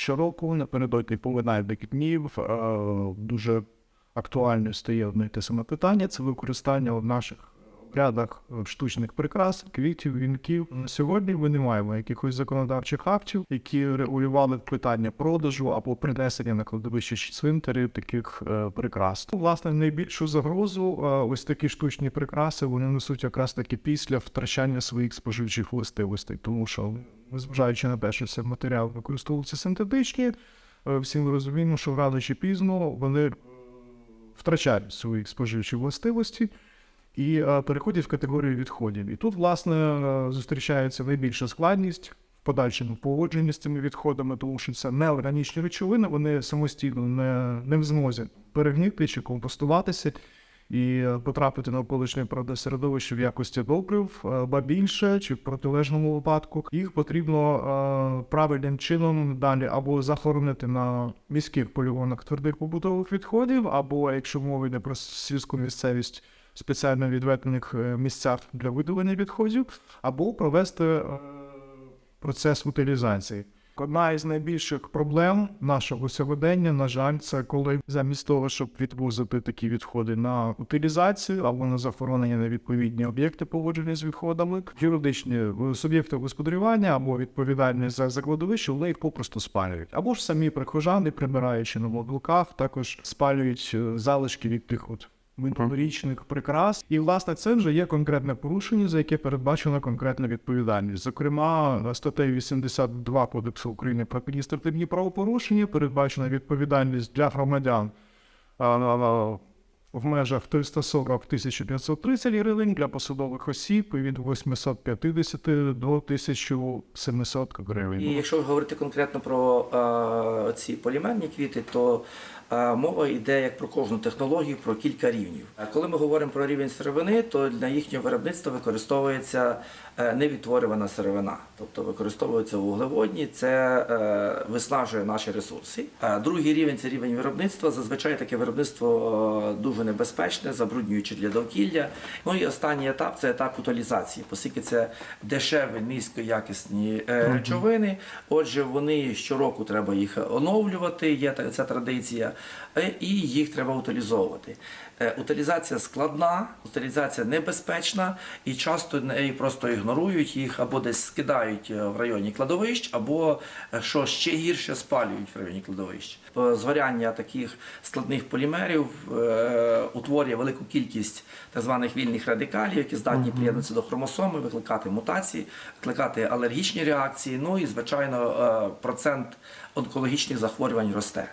Щороку напередодні поминальних днів е, дуже актуальною стає одне те саме питання. Це використання в наших обрядах е, штучних прикрас, квітів, вінків. На сьогодні ми не маємо якихось законодавчих актів, які регулювали питання продажу або принесення на кладовище чи цвинтарі таких е, прикрас. Власне, найбільшу загрозу е, ось такі штучні прикраси вони несуть якраз таки після втрачання своїх споживчих властивостей, тому що незважаючи на те, що це матеріал використовуються синтетичні, е, всі ми розуміємо, що рано чи пізно вони е, втрачають свої споживчі властивості і е, переходять в категорію відходів. І тут, власне, зустрічається найбільша складність в подальшому поводженні з цими відходами, тому що це неорганічні речовини, вони самостійно не, не в змозі перегнити чи компостуватися. І е, потрапити на природне середовище в якості добрив, е, ба більше чи в протилежному випадку їх потрібно е, правильним чином далі або захоронити на міських полігонах твердих побутових відходів, або якщо мова йде про сільську місцевість, спеціально відведених місцях для видалення відходів, або провести процес утилізації. Одна із найбільших проблем нашого сьогодення, на жаль, це коли замість того, щоб відвозити такі відходи на утилізацію або на захоронення на відповідні об'єкти поводження з відходами, юридичні е, суб'єкти господарювання або відповідальні за закладовище, вони їх попросту спалюють. Або ж самі прихожани, прибираючи на могилках, також спалюють е, залишки від тих от минулорічних прикрас. І власне це вже є конкретне порушення, за яке передбачена конкретна відповідальність. Зокрема, статтею 82 Кодексу України про адміністративні правопорушення передбачена відповідальність для громадян. а, а, а, В межах 340 1530 гривень для посадових осіб від 850 до 1700 гривень. І якщо говорити конкретно про е, ці полімерні квіти, то мова йде як про кожну технологію, про кілька рівнів. Коли ми говоримо про рівень сировини, то для їхнього виробництва використовується е, невідтворювана сировина, тобто використовуються вуглеводні, це е, виснажує наші ресурси. Другий рівень це рівень виробництва. Зазвичай таке виробництво е, дуже небезпечне, забруднююче для довкілля. Ну і останній етап це етап утилізації, оскільки це дешеві, низькоякісні речовини. Отже, вони щороку треба їх оновлювати, є ця традиція, і їх треба утилізовувати. Е, Утилізація складна, утилізація небезпечна, і часто неї просто ігнорують їх або десь скидають е, в районі кладовищ, або е, що ще гірше спалюють в районі кладовищ. Е, Згоряння таких складних полімерів е, утворює велику кількість так званих вільних радикалів, які здатні приєднатися до хромосоми, викликати мутації, викликати алергічні реакції. Ну і звичайно, е, процент онкологічних захворювань росте.